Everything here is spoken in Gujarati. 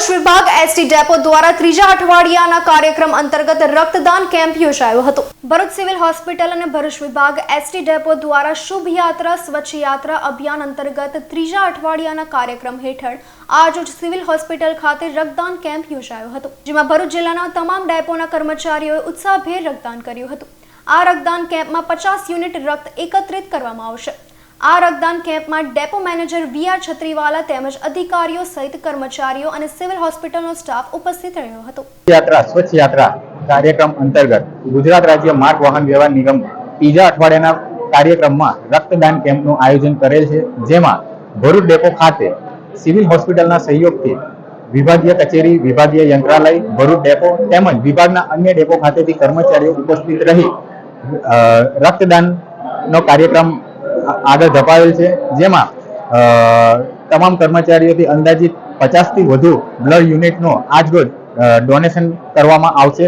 ભરૂચ વિભાગ એસટી ડેપો દ્વારા ત્રીજા અઠવાડિયાના કાર્યક્રમ અંતર્ગત રક્તદાન કેમ્પ યોજાયો હતો. ભરૂચ સિવિલ હોસ્પિટલ અને ભરૂચ વિભાગ એસટી ડેપો દ્વારા શુભ યાત્રા સ્વચ્છ યાત્રા અભિયાન અંતર્ગત ત્રીજા અઠવાડિયાના કાર્યક્રમ હેઠળ આજરોજ સિવિલ હોસ્પિટલ ખાતે રક્તદાન કેમ્પ યોજાયો હતો, જેમાં ભરૂચ જિલ્લાના તમામ ડેપોના કર્મચારીઓએ ઉત્સાહભેર રક્તદાન કર્યું હતું. આ રક્તદાન કેમ્પમાં પચાસ યુનિટ રક્ત એકત્રિત કરવામાં આવશે. આ રક્તદાન કેમ્પમાં depot manager V R Chhatriwala તેમજ અધિકારીઓ સહિત કર્મચારીઓ અને સિવિલ હોસ્પિટલનો સ્ટાફ ઉપસ્થિત રહ્યો હતો. યાત્રા, સ્વચ્છ યાત્રા કાર્યક્રમ અંતર્ગત ગુજરાત રાજ્ય માર્ગ વાહન વ્યવહાર નિગમ ત્રીજા અઠવાડિયાના કાર્યક્રમમાં રક્તદાન કેમ્પનું આયોજન કરેલ છે, જેમાં ભરૂચ ડેપો ખાતે સિવિલ હોસ્પિટલના સહયોગથી વિભાગીય કચેરી, વિભાગીય યંત્રાલય, ભરૂચ ડેપો તેમજ વિભાગના અન્ય ડેપો ખાતેથી કર્મચારીઓ ઉપસ્થિત રહી રક્તદાનનો કાર્યક્રમ આગળ ધપાવેલ છે, જેમાં તમામ કર્મચારીઓથી અંદાજિત પચાસથી વધુ બ્લડ યુનિટનો આજરોજ ડોનેશન કરવામાં આવશે.